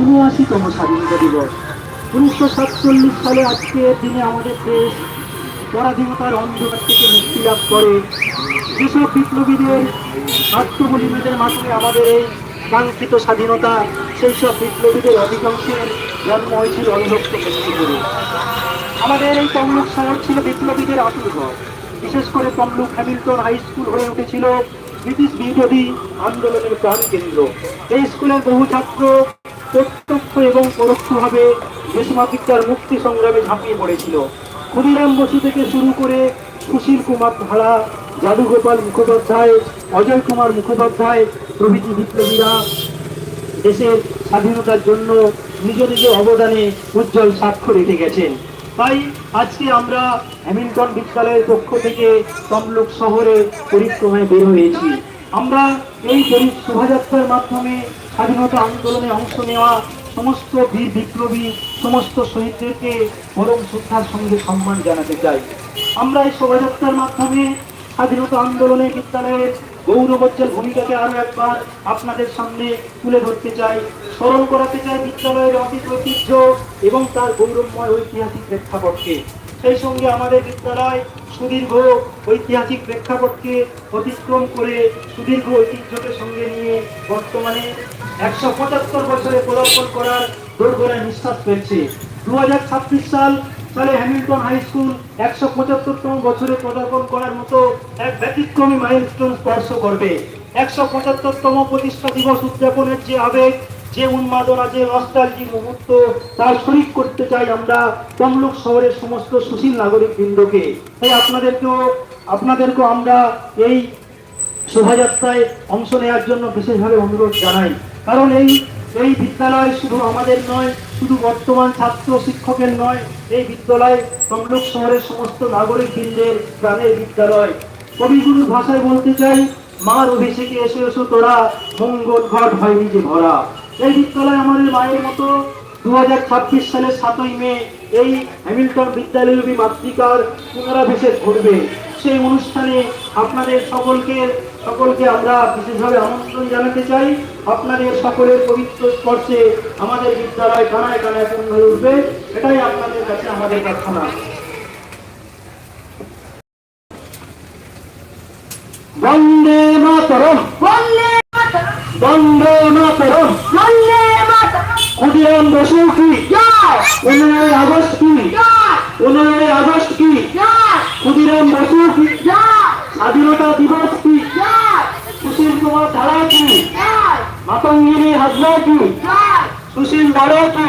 উনআশিতম স্বাধীনতা দিবস। উনিশশো সাতচল্লিশ সালে আজকের দিনে আমাদের দেশ পরাধীনতার অন্ধকার থেকে মুক্তি লাভ করে। যেসব বিপ্লবীদের আত্মবলিদানের মাধ্যমে আমাদের এই কাঙ্ক্ষিত স্বাধীনতা সেই সব বিপ্লবীদের অধিকাংশের জন্ম হয়েছিল অবিভক্ত আমাদের এই তমলুক শহর ছিল বিপ্লবীদের আতুরঘর বিশেষ করে তমলুক হ্যামিল্টন হাই স্কুল হয়ে উঠেছিল ব্রিটিশ বিরোধী আন্দোলনের প্রাণ কেন্দ্র এই স্কুলের বহু ছাত্র প্রত্যক্ষ এবং পরোক্ষভাবে দেশমাতৃকার মুক্তি সংগ্রামে ঝাঁপিয়ে পড়েছিল। ক্ষুদিরাম বসু থেকে শুরু করে সুশীল কুমার ধারা যাদুগোপাল মুখোপাধ্যায়, অজয় কুমার মুখোপাধ্যায়, প্রভৃতি বিপ্লবীরা দেশের স্বাধীনতার জন্য নিজ নিজ অবদানে উজ্জ্বল সাক্ষ্য রেখে গেছেন। তাই আজকে আমরা হ্যামিল্টন বিদ্যালয়ের পক্ষ থেকে তমলুক শহরে পরিক্রমায় বের হয়েছি। আমরা এই শোভাযাত্রার মাধ্যমে স্বাধীনতা আন্দোলনে অংশ নেওয়া সমস্ত বীর বিপ্লবী, সমস্ত শহীদদেরকে পরম শ্রদ্ধার সঙ্গে সম্মান জানাতে চাই। আমরা এই শোভাযাত্রার মাধ্যমে স্বাধীনতা আন্দোলনে বিদ্যালয়ের গৌরবোজ্জ্বল ভূমিকাকে আরও একবার আপনাদের সামনে তুলে ধরতে চাই, স্মরণ করাতে চাই বিদ্যালয়ের অতীত ঐতিহ্য এবং তার গৌরবময় ঐতিহাসিক প্রেক্ষাপটকে। সেই সঙ্গে আমাদের বিদ্যালয় সুদীর্ঘ ঐতিহাসিক প্রেক্ষাপটকে অতিক্রম করে সুদীর্ঘ ঐতিহ্যকে সঙ্গে নিয়ে বর্তমানে একশো পঁচাত্তর বছরে পদার্পণ করার দোরগোড়ায় নিঃশ্বাস ফেলছে। দু সাল সালে হ্যামিল্টন হাই স্কুল একশো পঁচাত্তরতম বছরে পদার্পণ করার মতো এক ব্যতিক্রমী মাইলস্টোন স্পর্শ করবে। একশো পঁচাত্তরতম প্রতিষ্ঠা দিবস উদযাপনের যে আবেগ, যে উন্মাদনা, যে নস্টালজি মুহূর্ত, তার শরিক করতে চাই আমরা তমলুক শহরের সমস্ত সুশীল নাগরিক বৃন্দকে তাই আপনাদেরকেও আপনাদেরকেও আমরা এই শোভাযাত্রায় অংশ নেওয়ার জন্য বিশেষভাবে অনুরোধ জানাই। কারণ এই এই বিদ্যালয় শুধু আমাদের নয়, শুধু বর্তমান ছাত্র শিক্ষকের নয়, এই বিদ্যালয় তমলুক শহরের সমস্ত নাগরিক বৃন্দের প্রাণের বিদ্যালয়। কবিগুরুর ভাষায় বলতে চাই, মার অভিষেকে এসে, এসো তোরা, মঙ্গল ঘট হয়নি যে ভরা। এই বিদ্যালয় আমাদের মায়ের মতো দু হাজার ছাব্বিশ সালের সাতই মে, এই হ্যামিল্টন বিদ্যালয়ী মাতৃকার পুনরাভিষেক ঘটবে। সেই অনুষ্ঠানে আপনাদের সকলকে সকলকে আমরা বিশেষভাবে আমন্ত্রণ জানাতে চাই। আপনাদের সকলের পবিত্র স্পর্শে আমাদের বিদ্যালয় কানায় কানায় পূর্ণ উঠবে। এটাই আপনাদের কাছে আমাদের প্রার্থনা। বন্দে বন্দে ক্ষুদিরাম বসু কি পনেরোই আগস্ট কি পনেরোই আগস্ট কি ক্ষুদিরাম বসু কি স্বাধীনতা দিবস কি সুশীল কুমার ধারা মাতঙ্গিনী হাজরা কি? সুশীল দাঁড়া কি?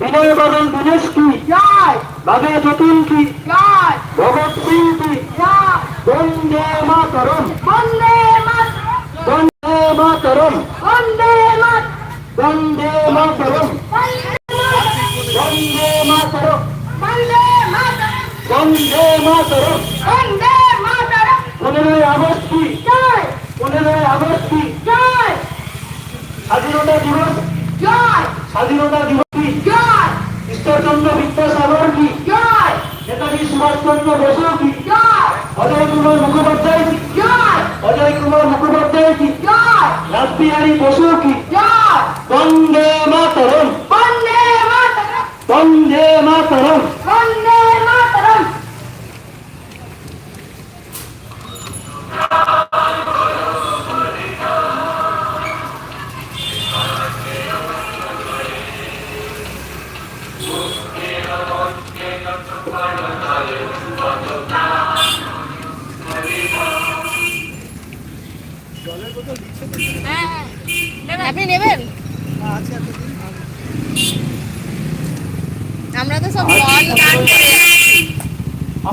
বিনয় বাদল দিনেশ কি? বাঘে যতীন কি? কি বন্দে মাতরম। বন্দে মাতরম। বন্দে মাতরম।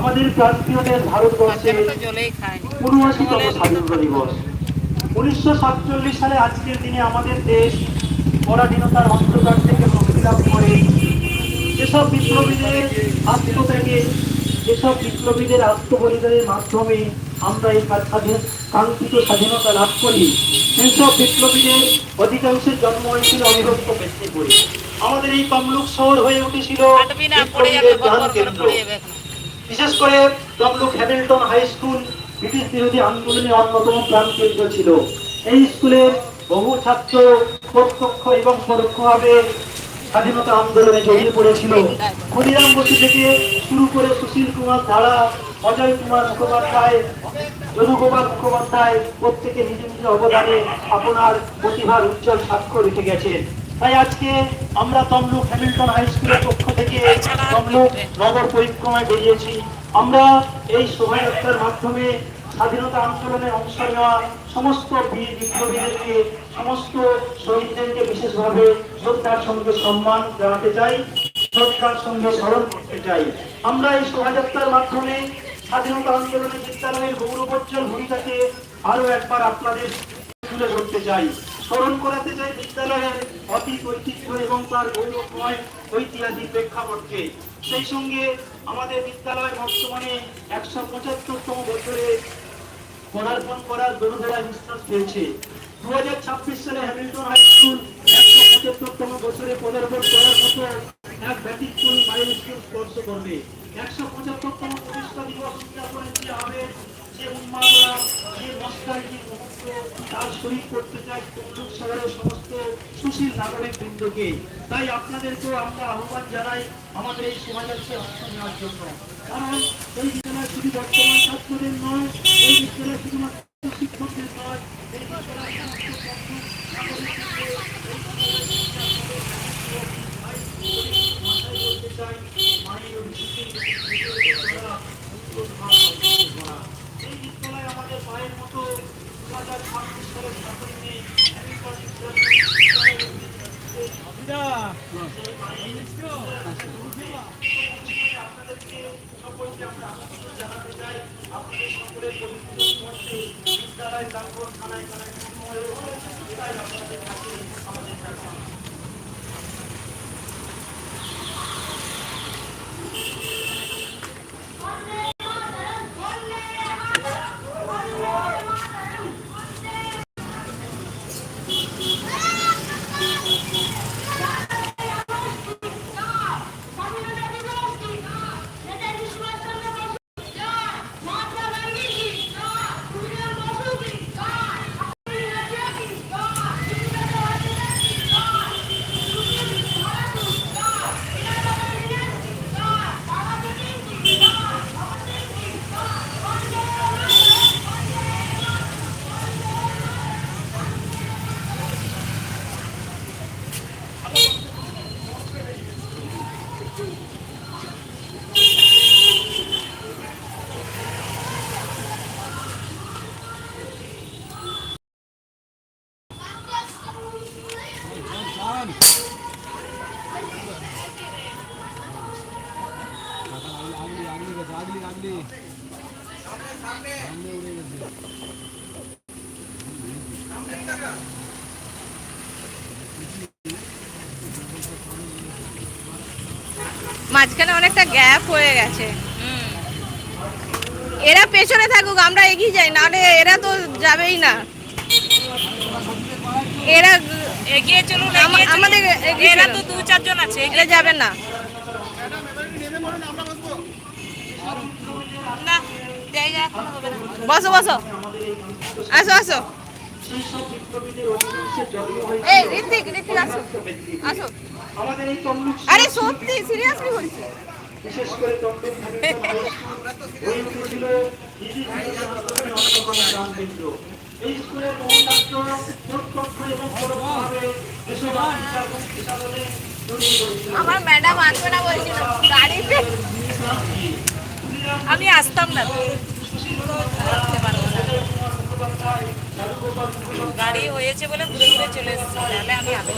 আমাদের প্রান্তীয় দেশ ভারতবর্ষে উনআশিতম স্বাধীনতা দিবস। উনিশশো সাতচল্লিশ সালে আজকের দিনে আমাদের দেশ পরাধীনতার অন্ধকার থেকে মুক্তি লাভ করে। যেসব বিপ্লবীদের আত্মত্যাগে যেসব বিপ্লবীদের আত্মবলিদানের মাধ্যমে আমরা এই স্বাধীন কাঙ্ক্ষিত স্বাধীনতা লাভ করি সেইসব বিপ্লবীদের অধিকাংশের জন্ম হয়েছিল অবিভক্ত মেদিনীপুরে আমাদের এই তমলুক শহর হয়ে উঠেছিল বিশেষ করে Tamluk Hamilton high school British বিরোধী আন্দোলনের অন্যতম প্রাণ কেন্দ্র ছিল। এই স্কুলের বহু ছাত্র প্রত্যক্ষ এবং পরোক্ষভাবে স্বাধীনতা আন্দোলনে জড়িয়ে পড়েছিল ক্ষুদিরাম বসু থেকে শুরু করে সুশীল কুমার ধারা, অজয় কুমার মুখোপাধ্যায় যদুগোপাল মুখোপাধ্যায় প্রত্যেকে নিজ নিজ অবদানে আপনার প্রতিভার উজ্জ্বল স্বাক্ষর রেখে গেছেন। তাই আজকে আমরা তমলুক হ্যামিল্টন হাই স্কুলের পক্ষ থেকে তমলুক নগর পরিক্রমায় বেরিয়েছি। আমরা এই শোভাযাত্রার মাধ্যমে স্বাধীনতা আন্দোলনে অংশ নেওয়া সমস্ত বীর বিপ্লবীদেরকে, সমস্ত শহীদদেরকে বিশেষভাবে শ্রদ্ধার সঙ্গে সম্মান জানাতে চাই, শ্রদ্ধার সঙ্গে স্মরণ করতে চাই। আমরা এই শোভাযাত্রার মাধ্যমে স্বাধীনতা আন্দোলনে বিদ্যালয়ের গৌরবোজ্জ্বল ভূমিকাকে আরও একবার আপনাদের তুলে ধরতে চাই। স্মরণ করাতে চাই বিদ্যালয়ের অতীত ঐতিহ্য এবং তার গৌরবময় ঐতিহাসিক প্রেক্ষাপটকে। সেই সঙ্গে আমাদের বিদ্যালয় বর্তমানে একশো পঁচাত্তরতম বছরে পদার্পণ করার দরুদরা নিঃশ্বাস পেয়েছে দু হাজার ছাব্বিশ সালে হ্যামিল্টন হাই স্কুল একশো পঁচাত্তরতম বছরে পদার্পণ করার মতো এক ব্যতিক্রমী মাইলস্টোন স্পর্শ করবে। একশো পঁচাত্তরতম প্রতিষ্ঠা দিবস উদযাপনে যে হবে যে উন্মাদনা যে করতে চাই তমলুক শহরের সমস্ত সুশীল নাগরিক বৃন্দকে তাই আপনাদেরকেও আমরা আহ্বান জানাই আমাদের এই শোভাযাত্রায় অংশ নেওয়ার জন্য। কারণ এই বিদ্যালয় শুধু বর্তমান ছাত্রদের নয়, এই বিদ্যালয় শুধুমাত্র শিক্ষকদের নয়, এই বিদ্যালয় বলতে চাই থানায় থানায় আমাদের কাছে স্বাধীনতা দিবস কি নেতাজি সুভাষচন্দ্র বসু জয় মহাত্মা গান্ধী কি জয় সুখদেব বসু কি জয় আব্দুল নাজির কি জয় সুনীতা ওয়াজির কি জয় সুনীল ভারত কি জয় ইনারা গান্ধী কি জয় বাবা সিং কি জয় ভগৎ সিং কি জয় বন্দে মাতরম আগলি আগলি গেছে আগলি আগলি সামনে উড়ে গেছে মাঝখানে অনেকটা গ্যাপ হয়ে গেছে। এরা পেছনে থাকুক আমরা এগিয়ে যাই নাহলে এরা তো যাবেই না। এরা এগিয়ে চলুন আমা- আমাদের এগিয়ে এরা তো দু চারজন আছে এরা যাবেন না। না জায়গা এখনও হবে না বসো বসো। আসো আসো। আরে, সত্যি সিরিয়াসলি বলছি। বিশেষ। আমার ম্যাডাম আসবে না বলছিল। গাড়িতে। আমি আসতাম না। গাড়ি হয়েছে বলে ঘুরে ঘুরে চলে এসেছি। তাহলে আমি আগে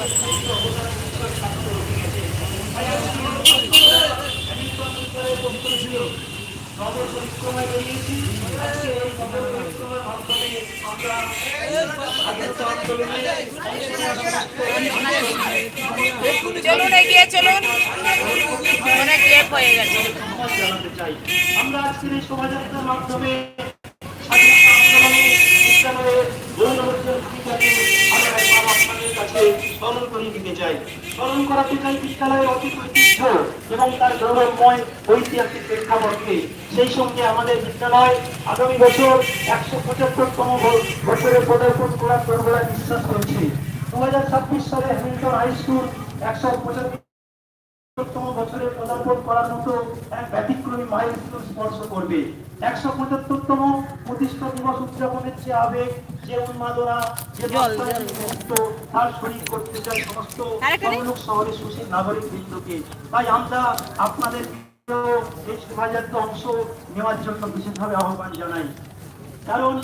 চলুন এগিয়ে চলুন। অনেক গ্যাপ হয়ে গেছে। ধন্যবাদ জানাতে চাই। আমরা আজকের এই শোভাযাত্রার মাধ্যমে ঐতিহ্য এবং তার গৌরবময় ঐতিহাসিক প্রেক্ষাপটকে। সেই সঙ্গে আমাদের বিদ্যালয় আগামী বছর একশো পঁচাত্তরতম বছরে পদার্পণ করার বলে বিশ্বাস করছি। দু হাজার ছাব্বিশ সালে হ্যামিল্টন হাই স্কুল একশো পঁচাত্তর পঁচাত্তরতম বছরে পদার্পণ করার মতো এক ব্যতিক্রমী মাইলস্টোন স্পর্শ করবে। একশো পঁচাত্তরতম প্রতিষ্ঠা দিবস উদযাপনের যে আবেগ যে উন্মাদনা যে বাস্তবায়ন তার শরীর করতে চাই সমস্ত তমলুক শহরের সুশীল নাগরিক বৃন্দকে। তাই আমরা আপনাদের এই শোভাযাত্রা অংশ নেওয়ার জন্য বিশেষভাবে আহ্বান জানাই। কারণ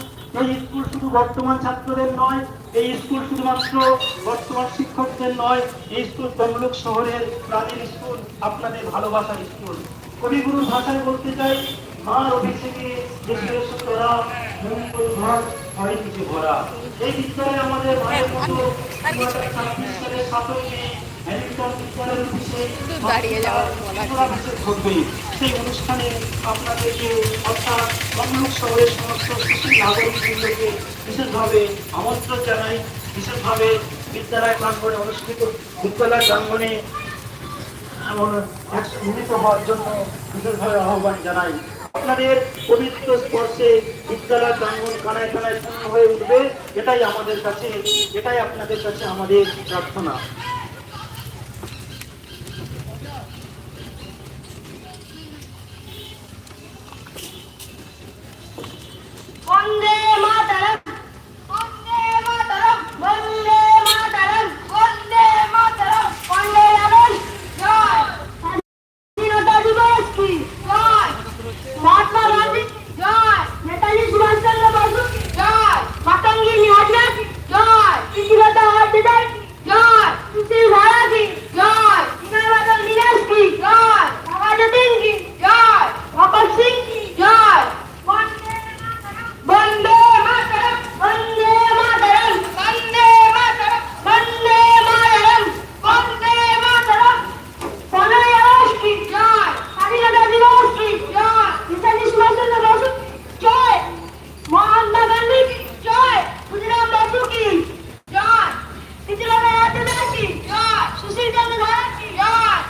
এই স্কুল শুধু বর্তমান ছাত্রদের নয়, এই স্কুল শুধুমাত্র বর্তমান শিক্ষকদের নয়, এই স্কুল তমলুক শহরের প্রাণীর স্কুল, আপনাদের ভালোবাসার স্কুল। কবিগুরুর ভাষায় বলতে চাই, মার অভিষেকে দেশের সুতরা মঙ্গল ঘর হয় কিছু ভরা। এই বিদ্যালয়ে আমাদের মায়ের মতো দু হাজার ছাব্বিশ সালের সাতই মে মিলিত হওয়ার জন্য বিশেষভাবে আহ্বান জানাই। আপনাদের পবিত্র স্পর্শে বিদ্যালয় প্রাঙ্গন কানায় কানায় পূর্ণ হয়ে উঠবে, এটাই আমাদের কাছে, এটাই আপনাদের কাছে আমাদের প্রার্থনা বন্দে মাতরম বন্দে মাতরম বন্দে মাতরম বন্দে মাতরম বন্দে মাতরম জয় স্বাধীনতা দিবস কি জয় মহাত্মা গান্ধী কি জয় নেতাজি সুভাষচন্দ্র বসু কি জয় মাতঙ্গী নিহারিয়া কি জয় কৃষিলতা হরদিদার কি জয় সুশীল ধারা কি জয় বিনয়বাদল নীলেশ কি জয় বাবা যতীন কি জয় ভগৎ সিং কি জয় বন্দে মাতরম বন্দে মাতরম বন্দে মাতরম বন্দে মাতরম বন্দে মাতরম পনেরোই আগস্ট কি জয় স্বাধীনতা দিবস কি জয় নেতাজি সুভাষচন্দ্র বসু কি জয় মহাত্মা গান্ধী কি জয় ক্ষুদিরাম বসু কি জয় প্রীতিলতা রাজদাস কি জয় সুশীল চন্দ্র ধারা কি জয়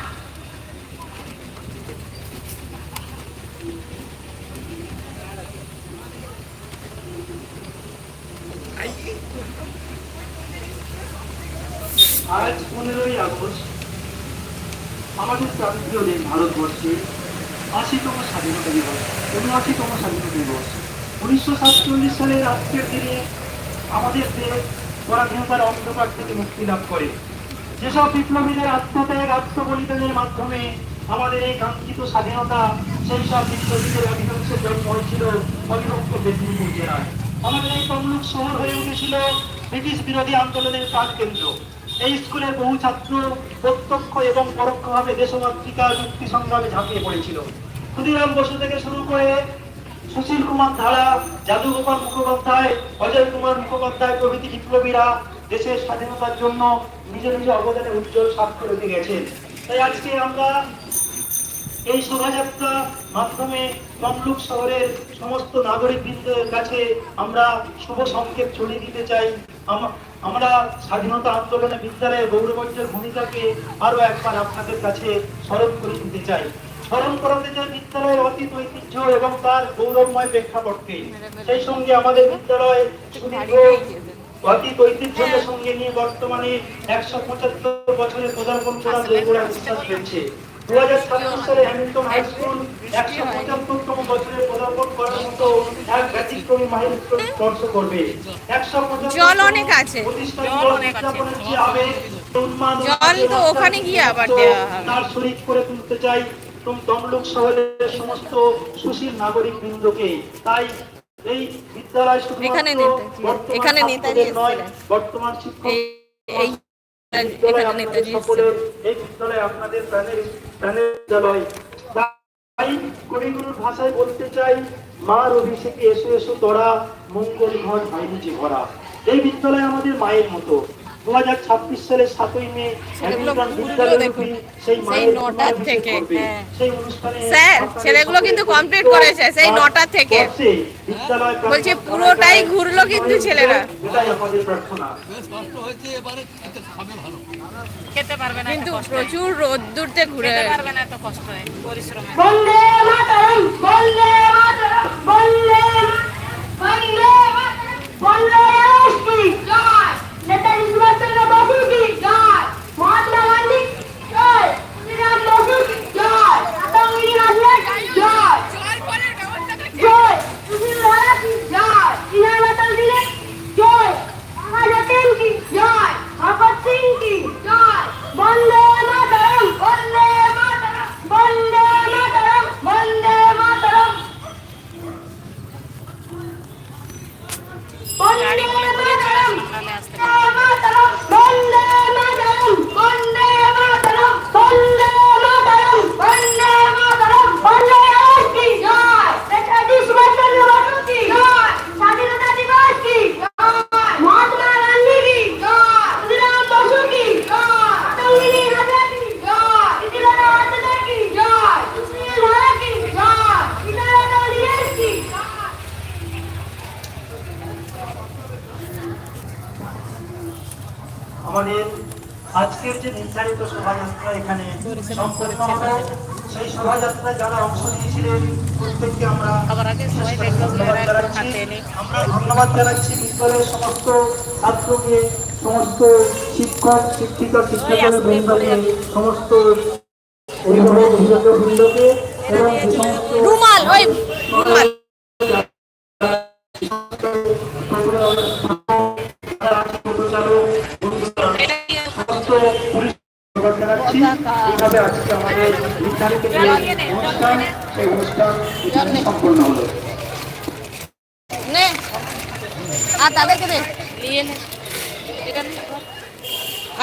আজ পনেরোই আগস্ট, আমাদের প্রান্তীয় দেশ ভারতবর্ষে আশিতম স্বাধীনতা দিবস উনআশিতম স্বাধীনতা দিবস, উনিশশো সাতচল্লিশ সালের আজকের দিনে আমাদের দেশ পরাধীনতার অন্ধকার থেকে মুক্তি লাভ করে। যেসব বিপ্লবীদের আত্মত্যাগ, আত্মবলিদানের মাধ্যমে আমাদের এই কাঙ্ক্ষিত স্বাধীনতা, সেই সব বিপ্লবীদের অধিকাংশের জন্ম হয়েছিল অবিভক্ত মেদিনীপুর জেলায়। আমাদের এই তমলুক শহর হয়ে উঠেছিল ব্রিটিশ বিরোধী আন্দোলনের প্রাণকেন্দ্র। এই স্কুলের বহু ছাত্র প্রত্যক্ষ এবং পরোক্ষভাবে দেশমাতৃকার মুক্তি সংগ্রামে ঝাঁপিয়ে পড়েছিল। ক্ষুদিরাম বসু থেকে শুরু করে সুশীল কুমার ধারা, যাদুগোপাল মুখোপাধ্যায়, অজয় কুমার মুখোপাধ্যায় প্রভৃতি বিপ্লবীরা দেশের স্বাধীনতার জন্য নিজ নিজ অবদানে উজ্জ্বল স্বাক্ষর রেখে গেছেন। তাই আজকে আমরা এই শোভাযাত্রা মাধ্যমে তমলুক শহরের সমস্ত নাগরিক বৃন্দের কাছে আমরা শুভ সংকেত ছড়িয়ে দিতে চাই। আমরা স্বাধীনতা আন্দোলনে বিদ্যালয়ের গৌরবজ্জ্বল ভূমিকাকে আরও একবার আপনাদের কাছে স্মরণ করে দিতে চাই। স্মরণ করাতে চাই বিদ্যালয়ের অতীত ঐতিহ্য এবং তার গৌরবময় প্রেক্ষাপটকে। সেই সঙ্গে আমাদের বিদ্যালয় অতীত ঐতিহ্যের সঙ্গে নিয়ে বর্তমানে একশো পঁচাত্তর বছরের পদার্পণ করা বিশ্বাস পেয়েছে দু হাজার ছাব্বিশ সালে হ্যামিল্টন হাই স্কুল একশো পঁচাত্তরতম বছরে পদার্পণ করার মতো এক ব্যতিক্রমী মাইলস্টোন স্পর্শ করবে একশো জল অনেক আছে। জল অনেক আছে। জল তো ওখানে গিয়ে আবার দেওয়া হবে। তার শরীর করে তুলতে চাই তমলুক শহরের সমস্ত সুশীল নাগরিক বৃন্দকে তাই এই বিদ্যালয় এখানে নেতাজি- বর্তমান এখানে নেতাজি নয়, বর্তমান শিক্ষক এই বিদ্যালয় আপনাদের নেতাজি সকলের এই বিদ্যালয় আপনাদের প্রাণের প্রাণের বিদ্যালয়। তাই কবিগুরুর ভাষায় বলতে চাই মার অভিষেকে এসো এসো তোরা মঙ্গল ঘর হয়নি যে ভরা। এই বিদ্যালয় আমাদের মায়ের মতো। দু হাজার ছাব্বিশ সালের সাতই মে সেই নটার থেকে। হ্যাঁ। স্যার, ছেলেগুলো কিন্তু complete করেছে, সেই নটা থেকে। বলছি পুরোটাই ঘুরলো কিন্তু ছেলেরা। কিন্তু প্রচুর রোদ্দুরতে ঘুরে পারবে না এত কষ্ট পরিশ্রমে বন্দে মাতরম বন্দে মাতরম বন্দে বন্দে বন্দে রাষ্ট্রী জয় নেতাজি সুভাষচন্দ্র বসু কি জয় মহাত্মা গান্ধী জয় শ্রীরাম বসু কি জয় আতঙ্গিনী হাজরা কি জয় জয় সুশীল ধারা কি জয় ইনার মাতাল দিলে জয় মহাজাতেন কি জয় ভগৎ সিং কি জয় বন্দে মাতরম বন্দে মাতরম বন্দে মাতরম বন্দে মাতরম বন্দে গাড়িগুলো ঘুরেছিল মাতরম সামনে আসতে বন্দে মাতরম বন্দে মাতরম বন্দে মাতরম বন্দে মাতরম বন্দে রাষ্ট্রী জয় নেতাজি সুভাষচন্দ্র বসু কি জয় স্বাধীনতা দিবস কি জয় মহাত্মা গান্ধী কি জয় শ্রীরাম বসু কি জয় আতঙ্গিনী হাজরা কি জয় ইন্দিরা হাজরা কি জয় সুশীল ধারা কি জয় ইন্দিরা গান্ধী কি জয় আমাদের আজকের যে নির্ধারিত শোভাযাত্রা এখানে সম্পন্ন হলো সেই শোভাযাত্রায় যারা অংশ নিয়েছিলেন প্রত্যেককে আমরা আবার আগে সবাই দেখল যে এরা একটু হাতে এনে আমরা ধন্যবাদ জানাচ্ছি বিদ্যালয়ের সমস্ত ছাত্রকে সমস্ত শিক্ষক শিক্ষিকা শিক্ষকের বৃন্দকে সমস্ত অভিভাবক অভিভাবক বৃন্দকে এবং যে সমস্ত রুমাল ওই রুমাল পরিচালক সমস্ত পুলিশ ধন্যবাদ জানাচ্ছি এইভাবে আজকে আমাদের নির্ধারিত অনুষ্ঠান সেই অনুষ্ঠান সম্পন্ন হলো নে আর তাদেরকে দে। নিয়ে নে।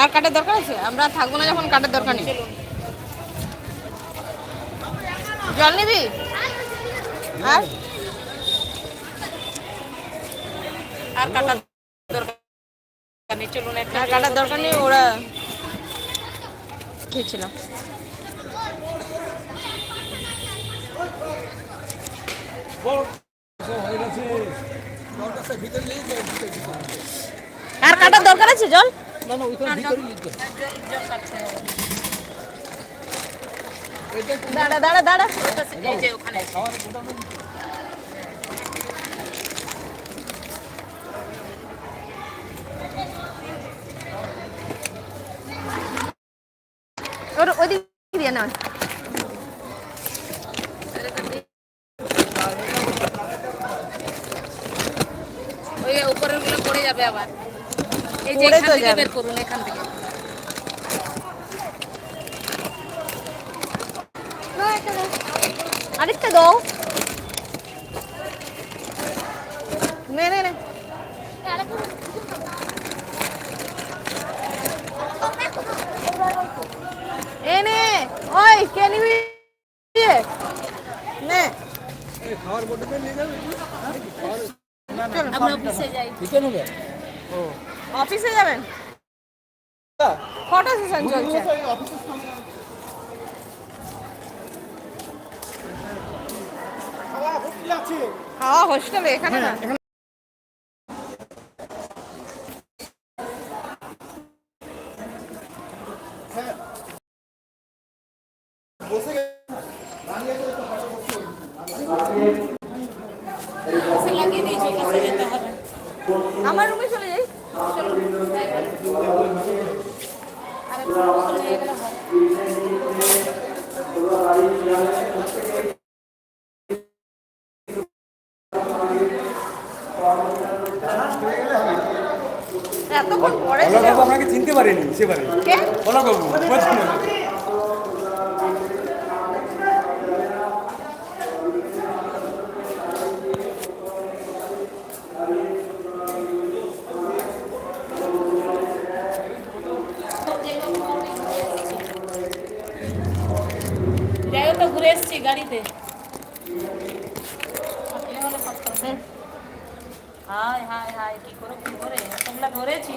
আর কাঠের দরকার আছে? আমরা থাকব না যখন কাঠের দরকার নেই। জল নিবি? আর? আর কাটার দরকার নেই। চলুন একটা। কাটার দরকার নেই ওরা খেয়েছিলাম হয়ে গেছে। নিয়ে আর কাটার দরকার আছে জল? নিয়ে দাঁড়া দাঁড়া দাঁড়া। ওখানে ওর ওদিক দিয়ে না ওই উপরেরগুলো পড়ে যাবে আবার পড়ে তো যাবে। করুন এখান থেকে। আরেকটা দাও। নে নে নে। এ ওই কে নিবি? নে। খাওয়ার বোতলটা নিয়ে যাবে। খাওয়ার আমরা অফিসে যাই। ও। অফিসে যাবেন? কটা সেশন চলছে? খাওয়া হোস্টেলে এখানে না? অফিসে যেতে হবে। আমার রুমে চলে যাই। এতক্ষণ পরে আপনাকে চিনতে পারেনি সেবারে কে? বাবু প্রথমে যাই এসছি গাড়িতে। হায় হায় হায় কি করে কি করে? তোমরা ধরেছি।